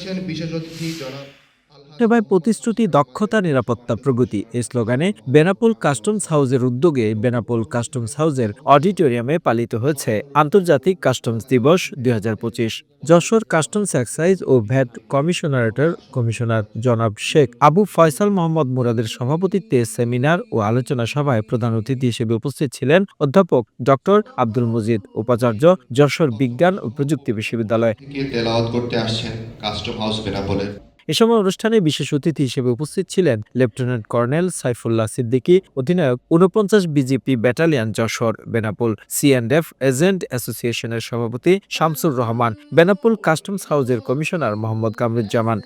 রয়েছেন বিশেষ অতিথি জনাব সেবায় প্রতিশ্রুতি, দক্ষতা, নিরাপত্তা প্রগতি। এই স্লোগানে বেনাপোল কাস্টমস হাউসের উদ্যোগে বেনাপোল কাস্টমস হাউসের অডিটোরিয়ামে পালিত হয়েছে আন্তর্জাতিক কাস্টমস দিবস দুই হাজার পঁচিশ। যশোর কাস্টমস এক্সাইজ ও ভ্যাট কমিশনারেটর কমিশনার জনাব শেখ আবু ফয়সাল মোহাম্মদ মুরাদের সভাপতিত্বে সেমিনার ও আলোচনা সভায় প্রধান অতিথি হিসেবে উপস্থিত ছিলেন অধ্যাপক ডক্টর আব্দুল মজিদ, উপাচার্য যশোর বিজ্ঞান ও প্রযুক্তি বিশ্ববিদ্যালয়। করতে আসছেন কাস্টম হাউস বেনাপোলের? এ সময় অনুষ্ঠানে বিশেষ অতিথি হিসেবে উপস্থিত ছিলেন লেফটেন্যান্ট কর্নেল সাইফুল্লাহ সিদ্দিকী, অধিনায়ক উনপঞ্চাশ BJP battalion Jessore, Benapole C and F agent অ্যাসোসিয়েশনের সভাপতি শামসুর রহমান, বেনাপুল কাস্টমস হাউজের কমিশনার মোহাম্মদ কামরুজ্জামান।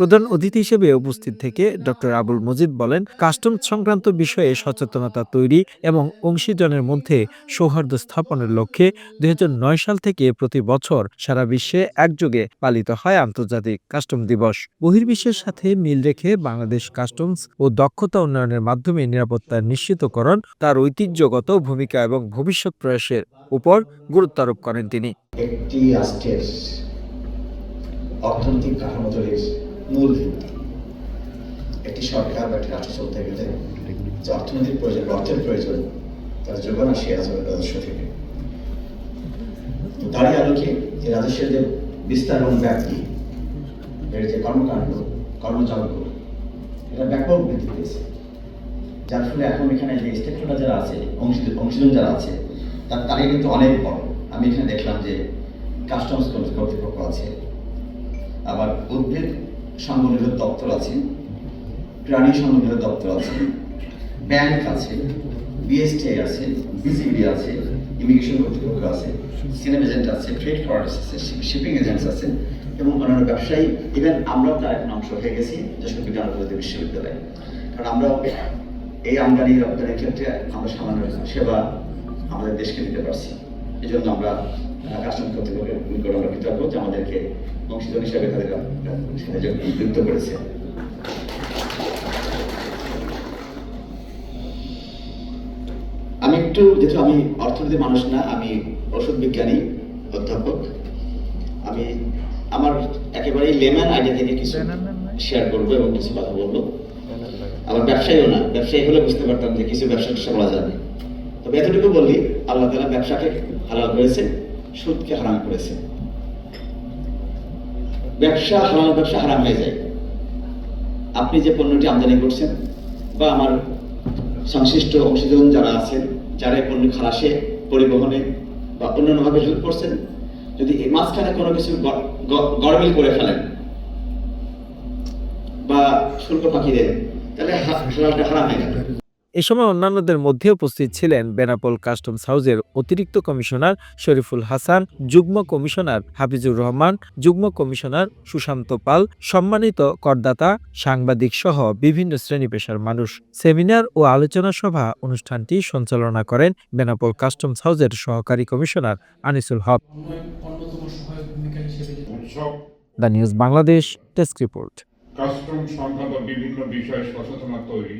প্রধান অতিথি হিসেবে উপস্থিত থেকে ডক্টর আবুল মজিদ বলেন, কাস্টমস সংক্রান্ত বিষয়ে সচেতনতা তৈরি এবং অংশীজনের মধ্যে সৌহার্দ্য স্থাপনের লক্ষ্যে দুই হাজার নয় সাল থেকে প্রতি বছর সারা বিশ্বে একযোগে পালিত হয় আন্তর্জাতিক কাস্টম দিবস। বহির্বিশ্বের সাথে মিল রেখে বাংলাদেশ কাস্টমস ও দক্ষতা উন্নয়নের মাধ্যমে নিরাপত্তা নিশ্চিতকরণ তার ঐতিহ্যগত ভূমিকা এবং ভবিষ্যৎ প্রয়াসের উপর গুরুত্ব আরোপ করেন তিনি। অর্থনৈতিক কাঠামো মূল একটি সরকার বা একটি রাষ্ট্র চলতে গেলে যে অর্থনৈতিক প্রয়োজন, অর্থের প্রয়োজন, তার যোগান আসে রাজস্ব থেকে। তারই আলোকে যে রাজস্বের যে বিস্তার এবং ব্যাপ্তি, এর যে কর্মকাণ্ড কর্মযজ্ঞ এটা ব্যাপক বৃদ্ধি পেয়েছে। যার ফলে এখন এখানে যে স্টেক হোল্ডার যারা আছে অংশীদার যারা আছে, তার তালিকা কিন্তু অনেক বড়। আমি এখানে দেখলাম যে কাস্টমস কর্তৃপক্ষ আছে, আবার উদ্ভিদ সংগঠিত দপ্তর আছে, প্রাণী সংগঠিত দপ্তর আছে ব্যাংক আছে বিএসটিআই আছে বিসিবি আছে ইমিগ্রেশন কর্তৃপক্ষ আছে সিনেম এজেন্ট আছে ট্রেড ফরেস্ট আছে শিপিং এজেন্টস আছে এবং অন্যান্য ব্যবসায়ী। ইভেন আমরাও তার একটা অংশ হয়ে গেছি, যশোর বিজ্ঞান প্রযুক্তি বিশ্ববিদ্যালয়ে। কারণ আমরাও এই আমদানি রপ্তানির ক্ষেত্রে আমরা সামান্য সেবা আমাদের দেশকে দিতে পারছি। এই জন্য আমরা কাস্টম কর্তৃপক্ষের নিকট আমরা কৃতজ্ঞ যে আমাদেরকে অংশীদার হিসাবে তাদের সাথে যুক্ত করেছে। আমি একটু যেহেতু আমি অর্থনীতির মানুষ না আমি ওষুধ বিজ্ঞানী অধ্যাপক। আমি আমার একেবারেই লেম্যান আইডিয়া থেকে কিছু শেয়ার করব এবং কিছু কথা বলব। আবার ব্যবসায়ীও না ব্যবসায়ী হলে বুঝতে পারতাম যে কিছু ব্যবসা বলা যাবে। তবে এতটুকু বললি ব্যবসাকে হালাল করেছে, সুদকে হারাম করেছে। ব্যবসা হালাল, ব্যবসা হারাম হয়ে যায়। আপনি যে পণ্যটি আমদানি করছেন বা আমার সংশ্লিষ্ট অংশীজন যারা আছেন, যারা এই পণ্য খালাসে, পরিবহনে বা অন্যান্যভাবে হেল্প করছেন, যদি এই মাঝখানে কোনো কিছু গ- গ- করে ফেলেন বা শুল্ক ফাঁকি দেন, তাহলে হালালটা হারাম হয়ে গেল। এ সময় অন্যান্যদের মধ্যে উপস্থিত ছিলেন বেনাপোল কাস্টমস হাউসের অতিরিক্ত কমিশনার শরীফুল হাসান, যুগ্ম কমিশনার হাফিজুর রহমান, যুগ্ম কমিশনার সুশান্ত পাল, সম্মানিত করদাতা, সাংবাদিক সহ বিভিন্ন শ্রেণি পেশার মানুষ। সেমিনার ও আলোচনা সভা অনুষ্ঠানটি সঞ্চালনা করেন বেনাপোল কাস্টমস হাউসের সহকারী commissioner Anisul Haque. The news Bangladesh desk report. Custom সংক্রান্ত বিভিন্ন বিষয়ে সচেতনতা তৈরি।